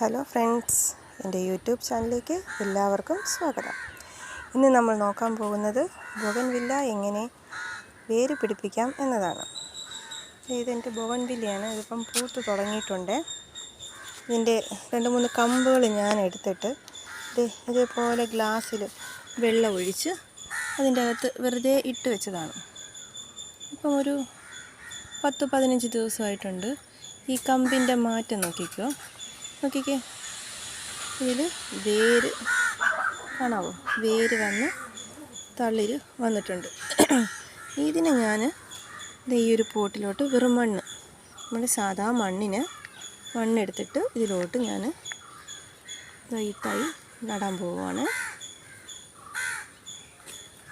Hello friends എന്റെ YouTube ചാനലിലേക്ക് എല്ലാവർക്കും സ്വാഗതം. ഇന്ന് നമ്മൾ നോക്കാൻ പോകുന്നത് ബൊഗൻവില്ല എങ്ങനെ വേര് പിടിപ്പിക്കാം എന്നതാണ്. ഇതെന്റെ ബൊഗൻവില്ലയാണ്. ഇതിപ്പം പൂത്ത് തുടങ്ങിയിട്ടുണ്ട്. ഇതിന്റെ രണ്ട് മൂന്ന് കമ്പുകൾ ഞാൻ എടുത്തിട്ട് ഇത് ഇതേപോലെ ഗ്ലാസ്സിൽ വെള്ളം ഒഴിച്ച് അതിന്റെ അകത്ത് വെറുതെ ഇട്ട് വെച്ചതാണ്. ഇപ്പം ഒരു പത്ത് പതിനഞ്ച് ദിവസമായിട്ടുണ്ട്. ഈ കമ്പിന്റെ മാറ്റം നോക്കിക്കോ. നോക്കിക്കേ. ഇതിൽ വേര് കാണാവോ? വേര് വന്ന് തളിര് വന്നിട്ടുണ്ട്. ഇതിനെ ഞാൻ ഈ ഒരു പോട്ടിലോട്ട് വെറും മണ്ണ്. നമ്മുടെ സാധാ മണ്ണിന് മണ്ണെടുത്തിട്ട് ഇതിലോട്ട് ഞാൻ തൈ നടാൻ പോവുകയാണ്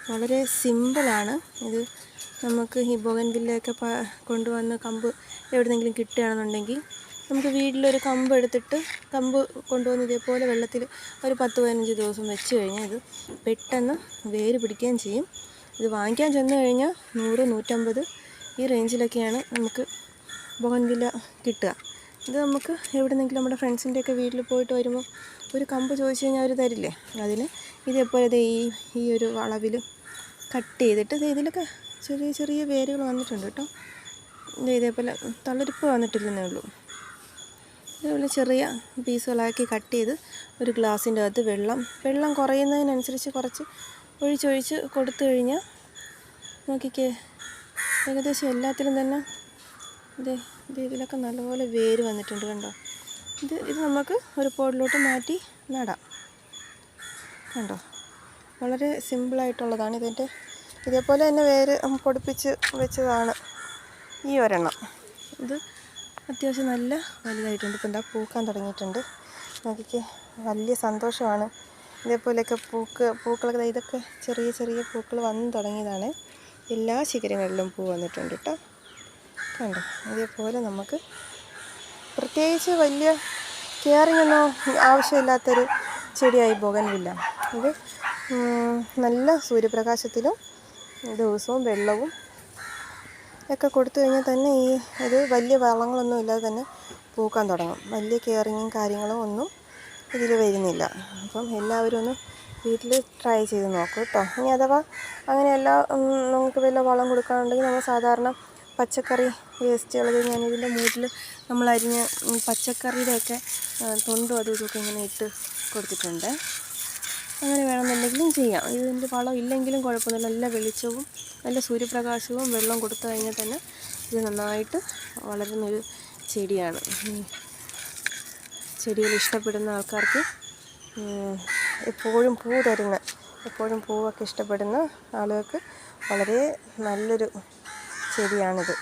വളരെ സിമ്പിളാണ്. ഇത് നമുക്ക് ഈ ബോഗൻവില്ലയൊക്കെ കൊണ്ടുവന്ന് കമ്പ് എവിടെന്നെങ്കിലും കിട്ടുകയാണെന്നുണ്ടെങ്കിൽ നമുക്ക് വീട്ടിലൊരു കമ്പ് എടുത്തിട്ട് കമ്പ് കൊണ്ടുവന്ന് ഇതേപോലെ വെള്ളത്തിൽ ഒരു പത്ത് പതിനഞ്ച് ദിവസം വെച്ച് കഴിഞ്ഞാൽ ഇത് പെട്ടെന്ന് വേര് പിടിക്കുകയും ചെയ്യും. ഇത് വാങ്ങിക്കാൻ ചെന്ന് കഴിഞ്ഞാൽ നൂറ് നൂറ്റമ്പത് ഈ റേഞ്ചിലൊക്കെയാണ് നമുക്ക് ബോഗൻവില്ല കിട്ടുക. ഇത് നമുക്ക് എവിടെന്നെങ്കിലും നമ്മുടെ ഫ്രണ്ട്സിന്റെയൊക്കെ വീട്ടിൽ പോയിട്ട് വരുമ്പോൾ ഒരു കമ്പ് ചോദിച്ചു കഴിഞ്ഞാൽ അവർ തരില്ലേ? അതിന് ഇതേപോലെ ഈ ഈ ഒരു വളവിൽ കട്ട് ചെയ്തിട്ട് ഇതിലൊക്കെ ചെറിയ ചെറിയ വേരുകൾ വന്നിട്ടുണ്ട് കേട്ടോ. ഇതേപോലെ തളരിപ്പ് വന്നിട്ടില്ലെന്നേ ഉള്ളൂ. ഇതേപോലെ ചെറിയ പീസുകളാക്കി കട്ട് ചെയ്ത് ഒരു ഗ്ലാസിന്റെ അകത്ത് വെള്ളം വെള്ളം കുറയുന്നതിനനുസരിച്ച് കുറച്ച് ഒഴിച്ചൊഴിച്ച് കൊടുത്തു കഴിഞ്ഞാൽ നോക്കിക്കേ ഏകദേശം എല്ലാത്തിലും തന്നെ ഇത് ഇത് ഇതിലൊക്കെ നല്ലപോലെ വേര് വന്നിട്ടുണ്ട് കണ്ടോ? ഇത് ഇത് നമുക്ക് ഒരു പോട്ടിലോട്ട് മാറ്റി നടാം. കണ്ടോ? വളരെ സിമ്പിളായിട്ടുള്ളതാണ് ഇതിന്റെ ഇതേപോലെ തന്നെ വേര് പൊടിപ്പിച്ച് വെച്ചതാണ് ഈ ഒരെണ്ണം. ഇത് അത്യാവശ്യം നല്ല വലുതായിട്ടുണ്ട്. ഇപ്പം എന്താ പൂക്കാൻ തുടങ്ങിയിട്ടുണ്ട്. നോക്കിക്കേ വലിയ സന്തോഷമാണ്. ഇതേപോലെയൊക്കെ പൂക്ക് പൂക്കളൊക്കെ ഇതൊക്കെ ചെറിയ ചെറിയ പൂക്കൾ വന്ന് തുടങ്ങിയതാണ്. എല്ലാ ശിഖരങ്ങളിലും പൂ വന്നിട്ടുണ്ട് കേട്ടോ. കണ്ടോ? ഇതേപോലെ നമുക്ക് പ്രത്യേകിച്ച് വലിയ കെയറിങ് ഒന്നും ആവശ്യമില്ലാത്തൊരു ചെടിയായി ബോഗൻവില്ല ഇത് നല്ല സൂര്യപ്രകാശത്തിലും ദിവസവും വെള്ളവും ഒക്കെ കൊടുത്തു കഴിഞ്ഞാൽ തന്നെ ഈ ഇത് വലിയ വളങ്ങളൊന്നും ഇല്ലാതെ തന്നെ പൂക്കാൻ തുടങ്ങും. വലിയ കെയറിങ്ങും കാര്യങ്ങളും ഒന്നും ഇതിൽ വരുന്നില്ല. അപ്പം എല്ലാവരും ഒന്ന് വീട്ടിൽ ട്രൈ ചെയ്ത് നോക്കൂ കേട്ടോ ഇനി അഥവാ അങ്ങനെയല്ല നമുക്ക് വല്ല വളം കൊടുക്കാനുണ്ടെങ്കിൽ നമ്മൾ സാധാരണ പച്ചക്കറി വേസ്റ്റുകൾ ഞാൻ ഇതിന്റെ മൂട്ടിൽ നമ്മൾ അരിഞ്ഞ് പച്ചക്കറിയുടെയൊക്കെ തൊണ്ടും അതും ഇതൊക്കെ ഇങ്ങനെ ഇട്ട് കൊടുത്തിട്ടുണ്ട്. അങ്ങനെ വേണമെന്നുണ്ടെങ്കിലും ചെയ്യാം ഇതിന്റെ വളം ഇല്ലെങ്കിലും കുഴപ്പമൊന്നുമില്ല നല്ല വെളിച്ചവും നല്ല സൂര്യപ്രകാശവും വെള്ളവും കൊടുത്തു കഴിഞ്ഞാൽ തന്നെ ഇത് നന്നായിട്ട് വളരുന്നൊരു ചെടിയാണ്. ചെടികൾ ഇഷ്ടപ്പെടുന്ന ആൾക്കാർക്ക് എപ്പോഴും പൂ തരുന്ന എപ്പോഴും പൂവൊക്കെ ഇഷ്ടപ്പെടുന്ന ആളുകൾക്ക് വളരെ നല്ലൊരു ചെടിയാണിത്.